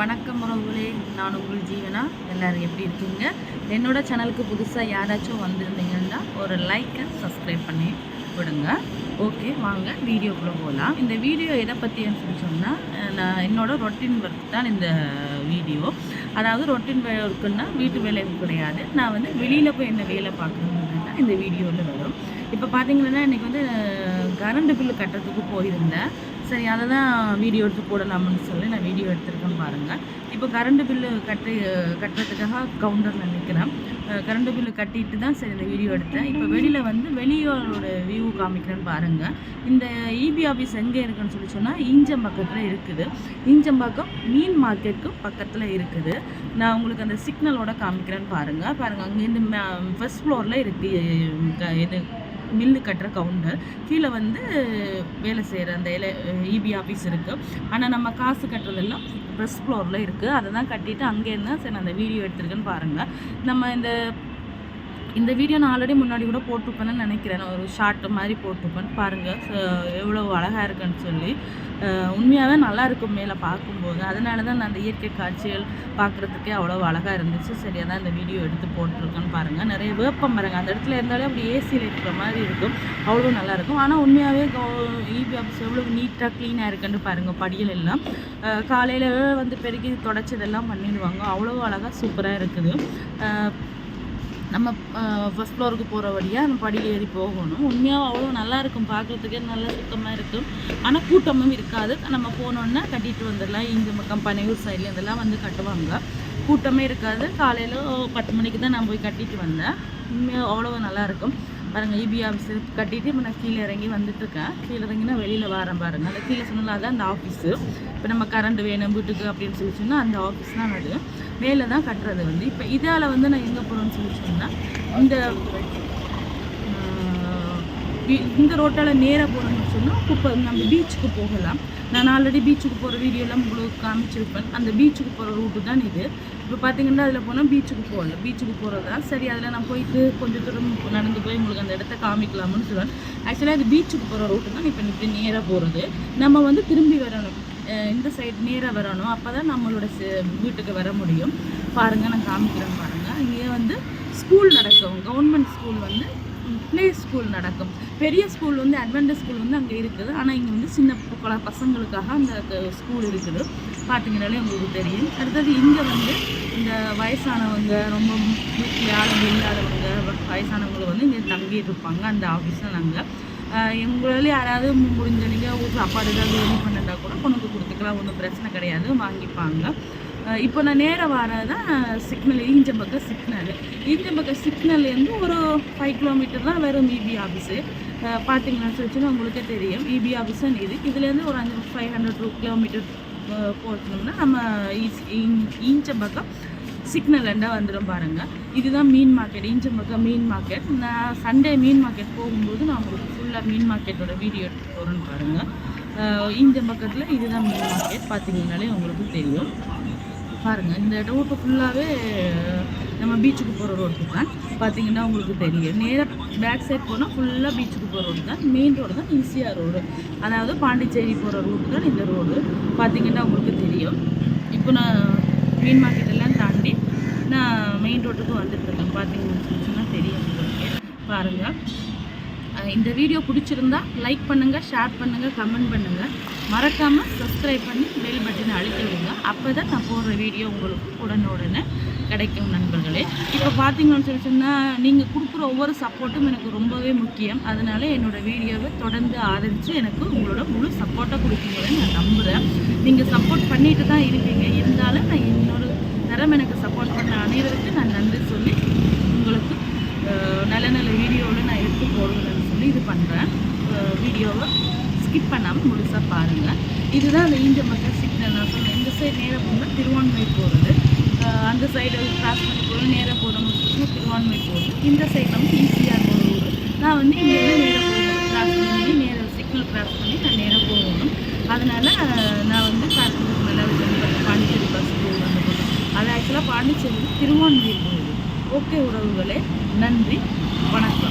வணக்கம் உறவுகளே நான் உங்கள் ஜீவனா? எல்லோரும் எப்படி இருக்கீங்க? என்னோடய சேனலுக்கு புதுசாக யாராச்சும் வந்திருந்தீங்கன்னா ஒரு லைக் அண்ட் சப்ஸ்கிரைப் பண்ணி விடுங்க. ஓகே வாங்க வீடியோக்குள்ளே போகலாம் இந்த வீடியோ எதை பற்றின்னு சொல்லி சொன்னால் நான் என்னோட ரொட்டீன் ஒர்க் தான் இந்த வீடியோ. அதாவது ரொட்டீன் ஒர்க்குன்னா வீட்டு வேலை கிடையாது. நான் வந்து வெளியில் போய் என்ன வேலை பார்க்கணுன்னா இந்த வீடியோவில் வரும். இப்போ பார்த்தீங்கன்னா இன்றைக்கி வந்து கரண்ட் பில்லு கட்டுறதுக்கு போயிருந்தேன். சரி அதை தான் வீடியோ எடுத்து போடலாம்னு சொல்லி நான் வீடியோ எடுத்துருக்கேன்னு பாருங்கள் இப்போ கரண்ட் பில்லு கட்டி கட்டுறதுக்காக கவுண்டரில் நிற்கிறேன் கரண்ட் பில்லு கட்டிட்டு தான் சரி இந்த வீடியோ எடுத்தேன். இப்போ வெளியில் வந்து வெளியோட வியூ காமிக்கிறேன்னு பாருங்கள் இந்த இபி ஆஃபீஸ் எங்கே இருக்குன்னு சொல்லி சொன்னால் ஈஞ்சம்பாக்கத்தில் இருக்குது. ஈஞ்சம்பாக்கம் மீன் மார்க்கெட்டுக்கு பக்கத்தில் இருக்குது. நான் உங்களுக்கு அந்த சிக்னலோட காமிக்கிறேன்னு பாருங்கள் பாருங்கள் அங்கேருந்து ஃபஸ்ட் ஃப்ளோரில் இருக்குது இது மில்லு கட்டுற கவுண்டர் கீழே வந்து வேலை செய்கிற அந்த இலை இபி ஆஃபீஸ் இருக்குது ஆனால் நம்ம காசு கட்டுறதெல்லாம் ஃபஸ்ட் ஃப்ளோரில் இருக்குது அதை தான் கட்டிட்டு அங்கேருந்து தான் சரி நான் அந்த வீடியோ எடுத்திருக்கேன்னு பாருங்கள் நம்ம இந்த இந்த வீடியோ நான் ஆல்ரெடி முன்னாடி கூட போட்டிருப்பேன்னு நினைக்கிறேன். ஒரு ஷார்ட் மாதிரி போட்டிருப்பேன். பாருங்கள் எவ்வளோ அழகாக இருக்குன்னு சொல்லி. உண்மையாகவே நல்லா இருக்கும் மேலே பார்க்கும்போது. அதனால தான் நான் அந்த இயற்கை காட்சிகள் பார்க்குறதுக்கே அவ்வளோ அழகாக இருந்துச்சு. சரியாக தான் இந்த வீடியோ எடுத்து போட்டிருக்கேன்னு பாருங்கள் நிறைய வேப்பம் பாருங்கள் அந்த இடத்துல இருந்தாலே அப்படி ஏசியில் இருக்கிற மாதிரி இருக்கும். அவ்வளோ நல்லாயிருக்கும் ஆனால் உண்மையாகவே இபி ஆஃபீஸ் எவ்வளோ நீட்டாக க்ளீனாக இருக்குன்னு பாருங்கள் படிகள் எல்லாம். காலையில் வந்து பெருக்கி தொடச்சதெல்லாம் பண்ணிடுவாங்க. அவ்வளோ அழகாக சூப்பராக இருக்குது. நம்ம ஃபஸ்ட் ஃப்ளோருக்கு போகிற வழியாக நம்ம படியில் ஏறி போகணும். உண்மையாக அவ்வளோ நல்லா இருக்கும். பார்க்குறதுக்கே நல்லா சுத்தமாக இருக்கும். ஆனால் கூட்டமும் இருக்காது. நம்ம போனோன்னா கட்டிட்டு வந்துடலாம். இங்கே பக்கம் பனையூர் சைடில் இதெல்லாம் வந்து கட்டுவாங்க. கூட்டமே இருக்காது. காலையில் பத்து மணிக்கு தான் நான் போய் கட்டிட்டு வந்தேன். உண்மையாக அவ்வளோ நல்லாயிருக்கும் பாருங்கள் இபி ஆஃபீஸு கட்டிட்டு இப்போ நான் கீழே இறங்கி வந்துட்டுருக்கேன். கீழே இறங்கினா வெளியில் வரேன் பாருங்கள் அந்த கீழே சொன்னால் அதான் அந்த ஆஃபீஸு இப்போ நம்ம கரண்ட் வேணும் வீட்டுக்கு அப்படின்னு சொல்லி சொன்னால் அந்த ஆஃபீஸ் தான் அது. மேலே தான் கட்டுறது வந்து. இப்போ இதால் வந்து நான் எங்கே போகிறோன்னு சொல்லி சொன்னால் இந்த இந்த ரோட்டால் நேராக போகிறோம்னு சொன்னால் குப்பை நம்ம பீச்சுக்கு போகலாம். நான் ஆல்ரெடி பீச்சுக்கு போகிற வீடியோலாம் உங்களுக்கு காமிச்சிருப்பேன். அந்த பீச்சுக்கு போகிற ரூட்டு தான் இது. இப்போ பார்த்தீங்கன்னா அதில் போனால் பீச்சுக்கு போகல பீச்சுக்கு போகிறது தான் சரி அதில் நான் போயிட்டு கொஞ்சம் தூரம் நடந்து போய் உங்களுக்கு அந்த இடத்த காமிக்கலாம்னு சொல்லுவேன் ஆக்சுவலாக அது பீச்சுக்கு போகிற ரூட்டு தான் இப்போ இப்படி நேராக போகிறது நம்ம வந்து திரும்பி வரணும். இந்த சைடு நேராக வரணும். அப்போ தான் நம்மளோட வீட்டுக்கு வர முடியும். பாருங்கள் நான் காமிக்கிறேன் பாருங்கள் இங்கே வந்து ஸ்கூல் நடக்கும் கவர்மெண்ட் ஸ்கூல் வந்து ப்ளே ஸ்கூல் நடக்கும். பெரிய ஸ்கூல் வந்து அட்வென்டர் ஸ்கூல் வந்து அங்கே இருக்குது. ஆனால் இங்கே வந்து சின்ன பசங்களுக்காக அந்த ஸ்கூல் இருக்குது. பார்த்தீங்கனாலே உங்களுக்கு தெரியும். அடுத்தது இங்கே வந்து இந்த வயசானவங்க ரொம்ப வீட்டில் ஆளுங்க இல்லாதவங்க வயசானவங்களை வந்து இங்கே தங்கிட்டு இருப்பாங்க அந்த ஆஃபீஸில் நாங்கள் எங்களால் யாராவது முடிஞ்ச நீங்கள் சாப்பாடு ஏதாவது ரெடி பண்ணிட்டா கூட கொண்டு கொடுத்துக்கலாம். ஒன்றும் பிரச்சனை கிடையாது. வாங்கிப்பாங்க. இப்போ நான் நேராக வரதான் சிக்னல் ஈஞ்சம்பக்கம் சிக்னல் ஈஞ்சம்பக்கம் சிக்னல்லேருந்து ஒரு ஃபைவ் கிலோமீட்டர் தான் வெறும் இபி ஆஃபீஸு பார்த்தீங்கன்னா சொல்லி உங்களுக்கே தெரியும். இபி ஆஃபீஸும் இது. இதுலேருந்து ஒரு அஞ்சு ஃபைவ் ஹண்ட்ரட் டூ கிலோமீட்டர் போட்டோம்னா நம்ம ஈஞ்சம்பக்கம் சிக்னல் ரெண்டாக வந்துடும் பாருங்கள் இதுதான் மீன் மார்க்கெட் ஈஞ்சம்பக்கம் மீன் மார்க்கெட் நான் சண்டே மீன் மார்க்கெட் போகும்போது நான் உங்களுக்கு ஃபுல்லாக மீன் மார்க்கெட்டோட வீடியோ எடுத்து போகிறேன்னு பாருங்கள் ஈஞ்சம்பக்கத்தில் இதுதான் மீன் மார்க்கெட் பார்த்தீங்கன்னாலே உங்களுக்கு தெரியும். பாருங்கள் இந்த ரோட்டு ஃபுல்லாகவே நம்ம பீச்சுக்கு போகிற ரோடு தான். பார்த்தீங்கன்னா உங்களுக்கு தெரியும். நேராக பேக் சைட் போனால் ஃபுல்லாக பீச்சுக்கு போகிற ரோடு தான். மெயின் ரோடு தான் ஈஸியாக ரோடு அதாவது பாண்டிச்சேரி போகிற ரோடு தான் இந்த ரோடு பார்த்தீங்கன்னா உங்களுக்கு தெரியும். இப்போ நான் மீன் மார்க்கெட்டெல்லாம் தாண்டி நான் மெயின் ரோட்டுக்கு வந்துட்டுருக்கேன் இருக்கேன். சொன்னால் தெரியும் உங்களுக்கு. பாருங்கள் இந்த வீடியோ பிடிச்சிருந்தா லைக் பண்ணுங்கள் ஷேர் பண்ணுங்கள் கமெண்ட் பண்ணுங்கள் மறக்காமல் சப்ஸ்கிரைப் பண்ணி பெல் பட்டனை அழுத்தி விடுங்க. அப்போ தான் நான் போடுற வீடியோ உங்களுக்கு உடனுடனே கிடைக்கும் நண்பர்களே. இப்போ பார்த்தீங்கன்னு சொல்லி சொன்னால் நீங்கள் கொடுக்குற ஒவ்வொரு சப்போர்ட்டும் எனக்கு ரொம்பவே முக்கியம். அதனால் என்னோடய வீடியோவை தொடர்ந்து ஆதரித்து எனக்கு உங்களோட முழு சப்போர்ட்டாக கொடுப்பீங்கன்னு நான் நம்புகிறேன் நீங்கள் சப்போர்ட் பண்ணிட்டு தான் இருப்பீங்க. இருந்தாலும் நான் என்னோட தரம் எனக்கு சப்போர்ட் பண்ண அனைவருக்கு நான் நன்றி சொல்லி உங்களுக்கு நல்ல நல்ல வீடியோவில் நான் எடுத்து போடுவேன் சொல்லி இது பண்ணுறேன் வீடியோவை ஸ்கிப் பண்ணாமல் முழுசாக பாருங்கள் இதுதான் அந்த ஈஞ்ச மக்கள் சிக்னல் நான் சொன்னேன் இந்த சைடு நேராக போனால் திருவான்மை போகிறது அந்த சைடு கிராஸ் பண்ணி போகிறோம் நேராக போகிறோம் திருவான்மை போகுது இந்த சைடு வந்து ஈஸியாக போகிறது நான் வந்து இங்கேருந்து நேராக போகணும் கிராஸ் பண்ணி நேராக சிக்னல் கிராஸ் பண்ணி நான் நேராக போகணும். அதனால் நான் வந்து கார்த்திக் நல்லா பாண்டிச்சேரி பஸ் போகணும் அது ஆக்சுவலாக பாண்டிச்சேரி திருவான்மை போகுது. ஓகே உறவுகளே நன்றி வணக்கம்.